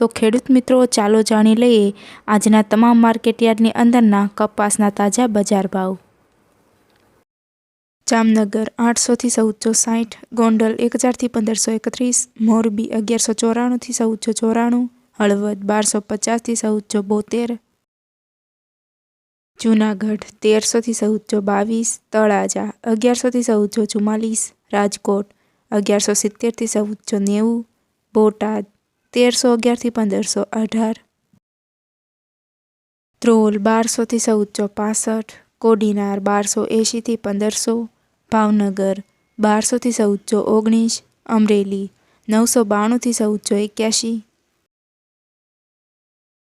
તો ખેડૂત મિત્રો, ચાલો જાણી લઈએ આજના તમામ માર્કેટયાર્ડની અંદરના કપાસના તાજા બજાર ભાવ. જામનગર આઠસોથી ચૌદસો સાઠ, ગોંડલ એક હજારથી પંદરસો એકત્રીસ, મોરબી અગિયારસો ચોરાણુંથી ચૌદસો ચોરાણું, હળવદ બારસો પચાસથી ચૌદસો બોતેર, જૂનાગઢ તેરસોથી ચૌદસો બાવીસ, તળાજા અગિયારસોથી ચૌદસો ચુમ્માલીસ, રાજકોટ અગિયારસો સિત્તેરથી ચૌદસો નેવું, બોટાદ તેરસો અગિયારથી પંદરસો અઢાર. ધ્રોલ બારસોથી ચૌદસો પાસઠ. કોડીનાર બારસો એંશીથી પંદરસો. ભાવનગર બારસોથી ચૌદસો ઓગણીસ. અમરેલી નવસો બાણુંથી ચૌદસો એક્યાસી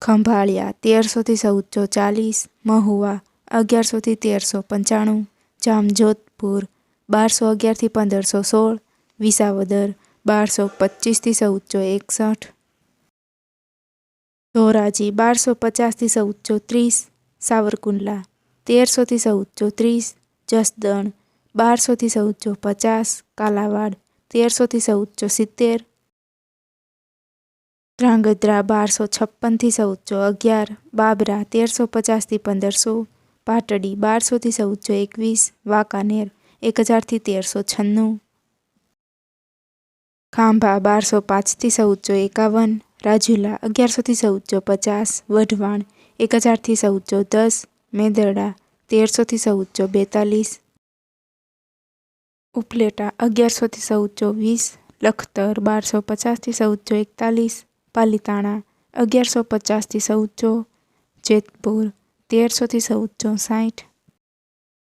ખંભાળિયા તેરસોથી ચૌદસો ચાલીસ. મહુવા અગિયારસોથી તેરસો પંચાણું. જામજોધપુર બારસો અગિયારથી પંદરસો સોળ. વિસાવદર બારસો પચીસથી ચૌદસો એકસઠ. ધોરાજી, બારસો પચાસથી ચૌદસો ત્રીસ, સાવરકુંડલા, તેરસોથી ચૌદસો ત્રીસ, જસદણ, બારસોથી ચૌદસો પચાસ, કાલાવાડ, તેરસોથી ચૌદસો સિત્તેર, ધ્રાંગધ્રા, બારસો છપ્પનથી ચૌદસો અગિયાર, બાબરા, તેરસો પચાસથી પંદરસો, પાટડી, બારસોથી ચૌદસો એકવીસ, વાંકાનેર, એક હજારથી તેરસો છન્નું, ખાંભા, બારસો પાંચથી ચૌદસો એકાવન રાજુલા, અગિયારસોથી ચૌદસો પચાસ, વઢવાણ એક હજારથી ચૌદસો દસ, મેંદરડા, તેરસોથી ચૌદસો બેતાલીસ, ઉપલેટા, અગિયારસોથી ચૌદસો વીસ, લખતર, બારસો પચાસથી ચૌદસો એકતાલીસ, પાલીતાણા, અગિયારસો પચાસથી ચૌદસો, જેતપુર, તેરસોથી ચૌદસો સાઠ